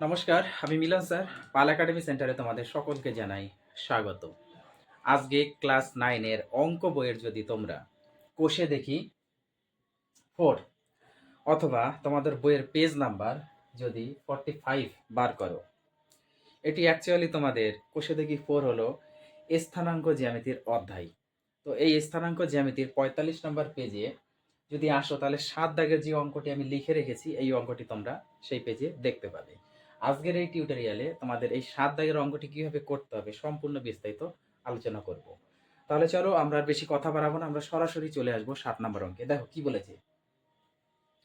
নমস্কার, আমি মিলন স্যার, পাল একাডেমি সেন্টারে তোমাদের সকলকে জানাই স্বাগত আজকে ক্লাস নাইনের অঙ্ক বইয়ের যদি তোমরা কোষে দেখি ফোর অথবা তোমাদের বইয়ের পেজ নাম্বার যদি ফর্টি ফাইভ বার করো। এটি অ্যাকচুয়ালি তোমাদের কোষে দেখি ফোর হলো স্থানাঙ্ক জ্যামিতির অধ্যায়। তো এই স্থানাঙ্ক জ্যামিতির পঁয়তাল্লিশ নম্বর পেজে যদি আসো, তাহলে সাত দাগের যে অঙ্কটি আমি লিখে রেখেছি, এই অঙ্কটি তোমরা সেই পেজে দেখতে পাবে। আজকের এই টিউটোরিয়ালে তোমাদের এই সাত দাগের অঙ্কটি কীভাবে করতে হবে সম্পূর্ণ বিস্তারিত আলোচনা করব। তাহলে চলো আমরা আর বেশি কথা বাড়াবো না, আমরা সরাসরি চলে আসব সাত নম্বর অঙ্কে। দেখো, কি বলেছে?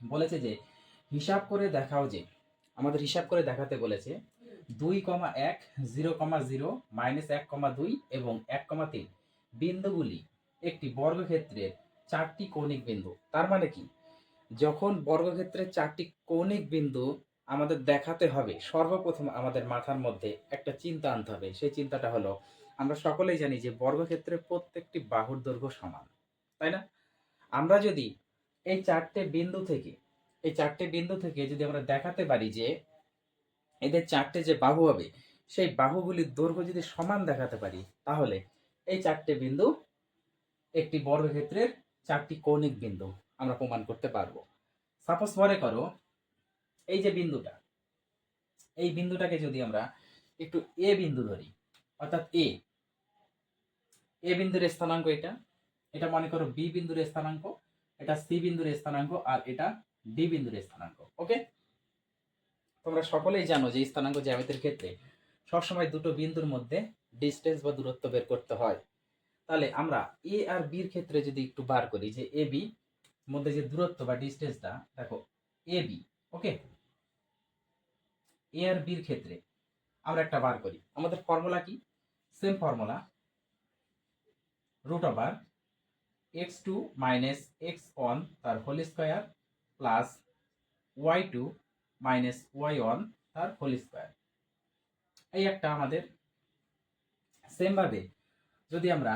বলেছে যে, হিসাব করে দেখাও যে, আমাদের হিসাব করে দেখাতে বলেছে দুই কমা এক, জিরো কমা জিরো, মাইনাস এক কমা দুই এবং এক কমা তিন। বিন্দুগুলি একটি বর্গক্ষেত্রের চারটি কৌণিক বিন্দু। তার মানে কি? যখন বর্গক্ষেত্রের চারটি কৌণিক বিন্দু আমাদের দেখাতে হবে। সর্বপ্রথম আমাদের মাথার মধ্যে একটা চিন্তা আনতে হবে। সেই চিন্তাটা হলো, আমরা সকলেই জানি যে বর্গক্ষেত্রের প্রত্যেকটি বাহুর দৈর্ঘ্য সমান, তাই না? আমরা যদি এই চারটে বিন্দু থেকে, এই চারটে বিন্দু থেকে যদি আমরা দেখাতে পারি যে এদের চারটে যে বাহু হবে, সেই বাহুগুলির দৈর্ঘ্য যদি সমান দেখাতে পারি, তাহলে এই চারটে বিন্দু একটি বর্গক্ষেত্রের চারটি কৌণিক বিন্দু আমরা প্রমাণ করতে পারব। সাপোজ মনে করো এই যে বিন্দুটা, এই বিন্দুটাকে যদি আমরা একটু এ বিন্দু ধরি, অর্থাৎ এ এ বিন্দুর স্থানাঙ্ক এটা এটা মনে করো বি বিন্দুর স্থানাঙ্ক, এটা সি বিন্দুর স্থানাঙ্ক, আর এটা ডি বিন্দুর স্থানাঙ্ক, ওকে? তোমরা সকলেই জানো যে স্থানাঙ্ক জ্যামিতির ক্ষেত্রে সবসময় দুটো বিন্দুর মধ্যে ডিস্টেন্স বা দূরত্ব বের করতে হয়। তাহলে আমরা এ আর বির ক্ষেত্রে যদি একটু বার করি যে এ বি, মধ্যে যে দূরত্ব বা ডিস্টেন্সটা দেখো, এ বি, ওকে? এ আর বির ক্ষেত্রে। আমরা একটা বার করি। আমাদের ফর্মুলা কি? Same formula root over X two minus X one তার whole square plus Y two minus Y one তার হোল স্কোয়ার এই একটা আমাদের সেমভাবে যদি আমরা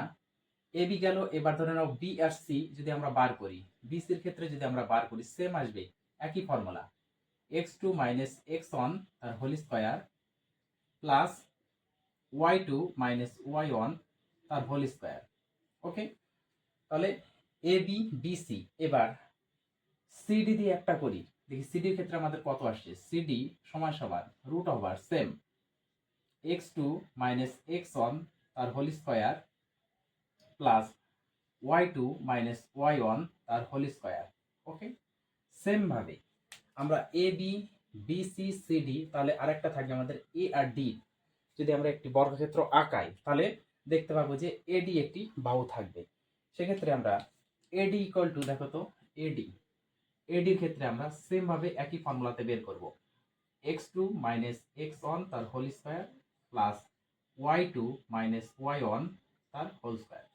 এ বি গেল, এবার ধরে নাও বি আর সি যদি আমরা বার করি বি সির ক্ষেত্রে যদি আমরা বার করি সেম আসবে একই formula X two minus X one তার whole square plus Y two minus Y one তার হোল স্কোয়ার ওকে তাহলে এ বি বি সি এবার সিডি দিয়ে একটা করি। দেখি সিডির ক্ষেত্রে আমাদের কত আসছে? সিডি সমান সমান root over same X two minus X one তার whole square plus Y two minus Y one তার হোল স্কোয়ার ওকে সেমভাবে আমরা A B B C C D তাহলে আরেকটা থাকবে আমাদের এ আর ডি যদি আমরা একটি বর্গক্ষেত্র আঁকাই, তাহলে দেখতে পাবো যে এডি একটি বাহু থাকবে। সেক্ষেত্রে আমরা এডি ইকুয়াল টু দেখো তো এডি এডির ক্ষেত্রে আমরা সেম ভাবে একই ফর্মুলাতে বের করব। X two minus X one তার whole square plus Y two minus Y one তার হোল স্কোয়ার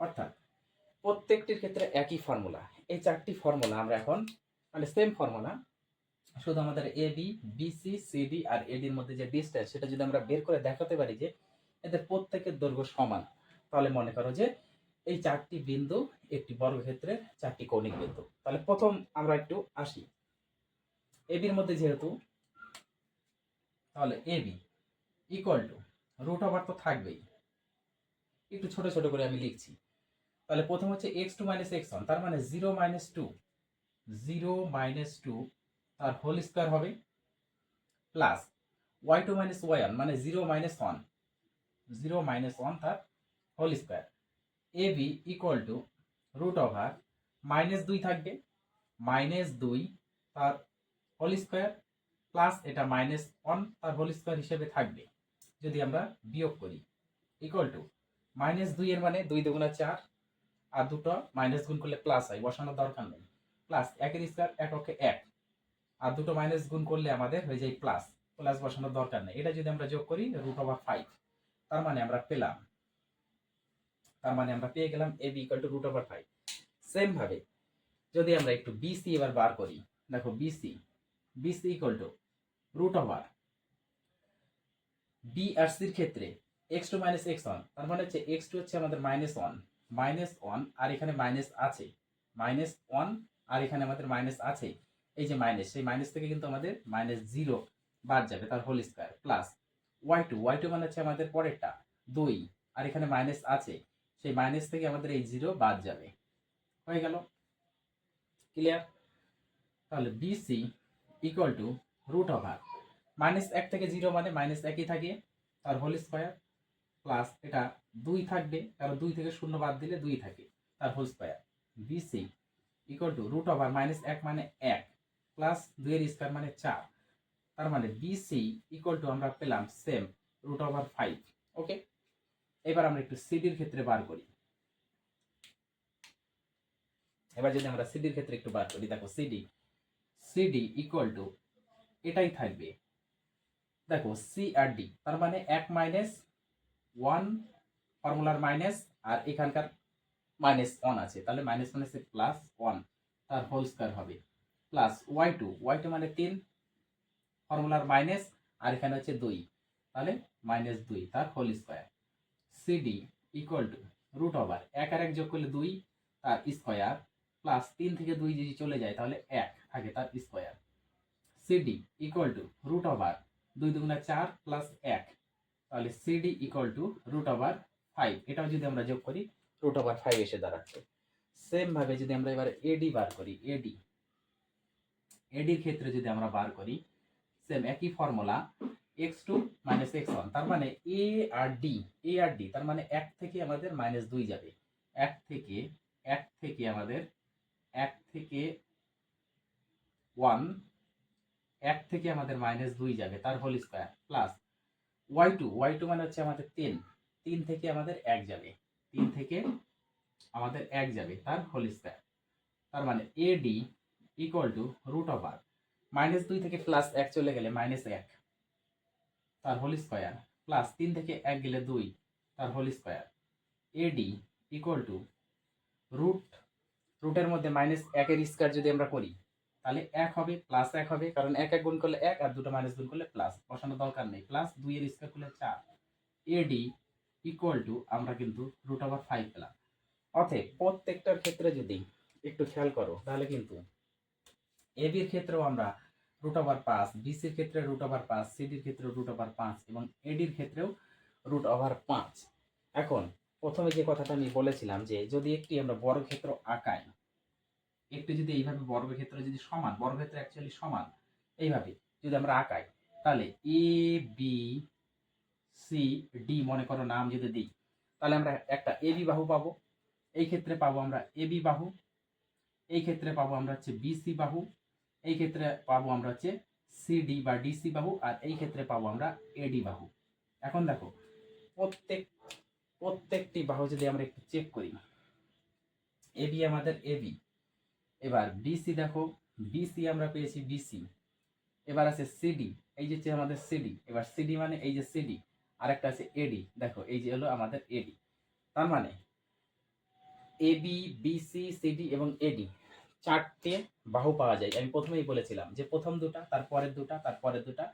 অর্থাৎ প্রত্যেকটির ক্ষেত্রে একই ফর্মুলা এই চারটি ফর্মুলা আমরা এখন মানে সেম ফর্মুলা শুধু আমাদের এ বি বিসি সিডি আর এডির মধ্যে যে ডিস্টেন্স সেটা যদি আমরা বের করে দেখাতে পারি যে এদের প্রত্যেকের দৈর্ঘ্য সমান, তাহলে মনে করো যে এই চারটি বিন্দু একটি বর্গক্ষেত্রের চারটি কৌণিক বিন্দু। তাহলে প্রথম আমরা একটু আসি। এবির মধ্যে যেহেতু, তাহলে A B equal to root over তো থাকবেই। একটু ছোট ছোট করে আমি লিখছি। তাহলে প্রথম হচ্ছে X two minus X one তার মানে zero minus two zero minus two, তার হোল স্কোয়ার হবে plus Y two minus Y one মানে zero minus one. Zero minus one, তার whole square. A B equal to root over minus দুই থাকবে। Minus দুই, তার হোল স্কোয়ার, প্লাস এটা minus one, তার হোল স্কোয়ার হিসেবে থাকবে, যদি আমরা বিয়োগ করি। ইকুয়াল টু মাইনাস এর মানে দুই দুগুণা চার, আর দুটো মাইনাস গুণ করলে প্লাস হয় বসানোর দরকার নেই। প্লাস একের স্কোয়ার এককে এক। আর দুটো মাইনাস গুণ করলে আমাদের হয়ে যায় প্লাস প্লাস বসানোর দরকার নেই। এটা যদি আমরা যোগ করি রুট ওভার ফাইভ তার মানে আমরা পেলাম। তার মানে আমরা পেয়ে গেলাম A B two root over five same ভাবে, যদি আমরা একটু বিসি এবার বার করি, দেখো BC BC equal to root over B আর সির ক্ষেত্রে X two minus X one তার মানে হচ্ছে এক্স টু হচ্ছে আমাদের মাইনাস ওয়ান মাইনাস ওয়ান আর এখানে মাইনাস আছে। মাইনাস ওয়ান আর এখানে আমাদের মাইনাস আছে এই যে মাইনাস সেই মাইনাস থেকে কিন্তু আমাদের মাইনাস জিরো বাদ যাবে তার whole square plus Y two Y two মানে হচ্ছে আমাদের পরেরটা, দুই। আর এখানে মাইনাস আছে, সেই মাইনাস থেকে আমাদের এই জিরো বাদ যাবে। হয়ে গেল। ক্লিয়ার তাহলে BC equal to root over minus এক থেকে জিরো মানে মাইনাস একই থাকে, তার হোল স্কোয়ার প্লাস এটা দুই থাকবে, কারণ দুই থেকে শূন্য বাদ দিলে দুই থাকে, তার whole square BC equal to root over minus এক মানে এক প্লাস দুইয়ের স্কোয়ার মানে চার। তার মানে বিসি ইকুয়াল টু আমরা পেলাম same root over five okay এবার আমরা একটু সিডির ক্ষেত্রে বার করি। এবার যদি আমরা সিডির ক্ষেত্রে একটু বার করি, দেখো সিডি সিডি ইকুয়াল টু এটাই থাকবে। দেখো সি আর ডি তার মানে এক মাইনাস ওয়ান ফর্মুলার মাইনাস আর এখানকার মাইনাস ওয়ান আছে, তাহলে মাইনাস মাইনাসে প্লাস ওয়ান তার হোল স্কোয়ার হবে। Plus Y two Y two মানে তিন ফর্মুলার মাইনাস আর এখানে হচ্ছে দুই, তাহলে মাইনাস দুই, তার whole square CD equal to root over এক আর এক যোগ করলে দুই, তার স্কোয়ার প্লাস তিন থেকে দুই যদি চলে যায়, তাহলে এক থাকে তার square CD equal to root over দুই দুগুণা চার প্লাস এক, তাহলে CD equal to root over five এটাও যদি আমরা যোগ করি রুট ওভার ফাইভ এসে দাঁড়াচ্ছে। সেম ভাবে যদি আমরা এবার এডি বার করি এডি এডির ক্ষেত্রে যদি আমরা বার করি সেম একই formula x two minus x one তার মানে এ আর ডি এ আর ডি তার মানে এক থেকে আমাদের মাইনাস দুই যাবে। এক থেকে এক থেকে আমাদের, এক থেকে ওয়ান এক থেকে আমাদের মাইনাস দুই যাবে, তার whole square plus y two y two মানে হচ্ছে আমাদের তিন তিন থেকে আমাদের এক যাবে। তিন থেকে আমাদের এক যাবে, তার হোল স্কোয়ার তার মানে A D equal to root over minus দুই থেকে প্লাস এক চলে গেলে মাইনাস এক। তার হোল স্কোয়ার প্লাস তিন থেকে এক গেলে দুই। তার whole square AD equal to root রুটের মধ্যে মাইনাস একের স্কোয়ার যদি আমরা করি, তাহলে এক হবে প্লাস এক হবে, কারণ এক এক গুণ করলে এক আর দুটো মাইনাস গুণ করলে প্লাস বসানোর দরকার নেই। প্লাস দুইয়ের স্কোয়ার করলে চার। এডি ইকুয়াল টু আমরা কিন্তু রুট ওভার ফাইভ পেলাম। অতএব প্রত্যেকটার ক্ষেত্রে যদি একটু খেয়াল করো, তাহলে কিন্তু এবির ক্ষেত্রেও আমরা রুট ওভার পাঁচ বিসির ক্ষেত্রে রুট ওভার পাঁচ সিডির ক্ষেত্রে রুট ওভার পাঁচ এবং এডির ক্ষেত্রেও রুট ওভার পাঁচ। এখন প্রথমে যে কথাটা আমি বলেছিলাম যে যদি একটি আমরা বর্গক্ষেত্র আঁকাই, একটি যদি এইভাবে বর্গক্ষেত্র যদি সমান বর্গক্ষেত্র অ্যাকচুয়ালি সমান, এইভাবে যদি আমরা আঁকাই, তাহলে এ বি সি ডি মনে করো নাম যদি দিই, তাহলে আমরা একটা এ বি বাহু পাবো। এই ক্ষেত্রে পাবো আমরা এ বি বাহু, এই ক্ষেত্রে পাবো আমরা হচ্ছে বিসি বাহু, এই ক্ষেত্রে পাবো আমরা হচ্ছে সিডি বা ডিসি বাহু, আর এই ক্ষেত্রে পাবো আমরা এডি বাহু। এখন দেখো, প্রত্যেক, প্রত্যেকটি বাহু যদি আমরা একটু চেক করি এবি আমাদের এবি এবার বিসি দেখো বিসি আমরা পেয়েছি বিসি এবার আছে সিডি এই যে হচ্ছে আমাদের সিডি এবার সিডি মানে এই যে সিডি আরেকটা আছে এডি দেখো, এই যে হলো আমাদের এডি তার মানে এ এবি বিসি সিডি এবং এডি চারটে বাহু পাওয়া যায়। আমি প্রথমেই বলেছিলাম যে প্রথম দুটা, তারপরের দুটা তারপরের দুটা,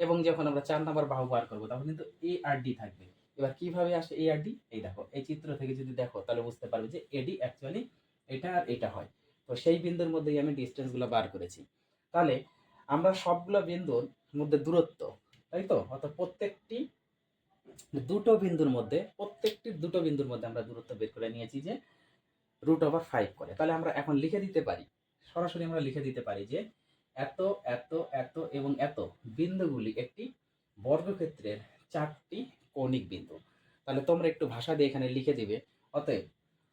এবং যখন আমরা চার নম্বর বাহু বার করব, তখন কিন্তু এ আর ডি থাকবে। এবার কীভাবে আসে এ আর ডি এই দেখো, এই চিত্র থেকে যদি দেখো, তাহলে বুঝতে পারবে যে এডি অ্যাকচুয়ালি এটা আর এটা হয়। তো সেই বিন্দুর মধ্যেই আমি ডিস্টেন্সগুলো বার করেছি। তাহলে আমরা সবগুলো বিন্দুর মধ্যে দূরত্ব, তাই তো? অর্থাৎ প্রত্যেকটি দুটো বিন্দুর মধ্যে, প্রত্যেকটি দুটো বিন্দুর মধ্যে আমরা দূরত্ব বের করে নিয়েছি যে রুট ওভার ফাইভ করে। তাহলে আমরা এখন লিখে দিতে পারি, সরাসরি আমরা লিখে দিতে পারি যে এত এত এত এবং এত বিন্দুগুলি একটি বর্গক্ষেত্রের চারটি কৌণিক বিন্দু। তাহলে তোমরা একটু ভাষা দিয়ে এখানে লিখে দিবে। অতএব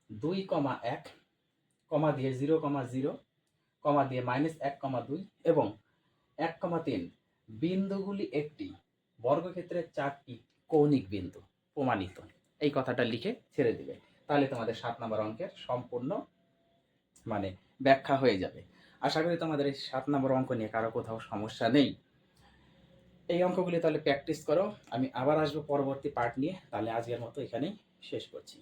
দুই কমা এক, কমা দিয়ে জিরো, কমা জিরো, কমা দিয়ে মাইনাস এক, কমা দুই এবং এক কমা তিন। বিন্দুগুলি একটি বর্গক্ষেত্রের চারটি কৌণিক বিন্দু প্রমাণিত। এই কথাটা লিখে ছেড়ে দিবে। তাহলে তোমাদের সাত নম্বর অঙ্কের সম্পূর্ণ মানে ব্যাখ্যা হয়ে যাবে। আশা করি তোমাদের এই সাত নম্বর অঙ্ক নিয়ে কারও কোথাও সমস্যা নেই। এই অঙ্কগুলি তাহলে প্র্যাকটিস করো। আমি আবার আসব পরবর্তী পার্ট নিয়ে। তাহলে আজকের মতো এখানেই শেষ করছি।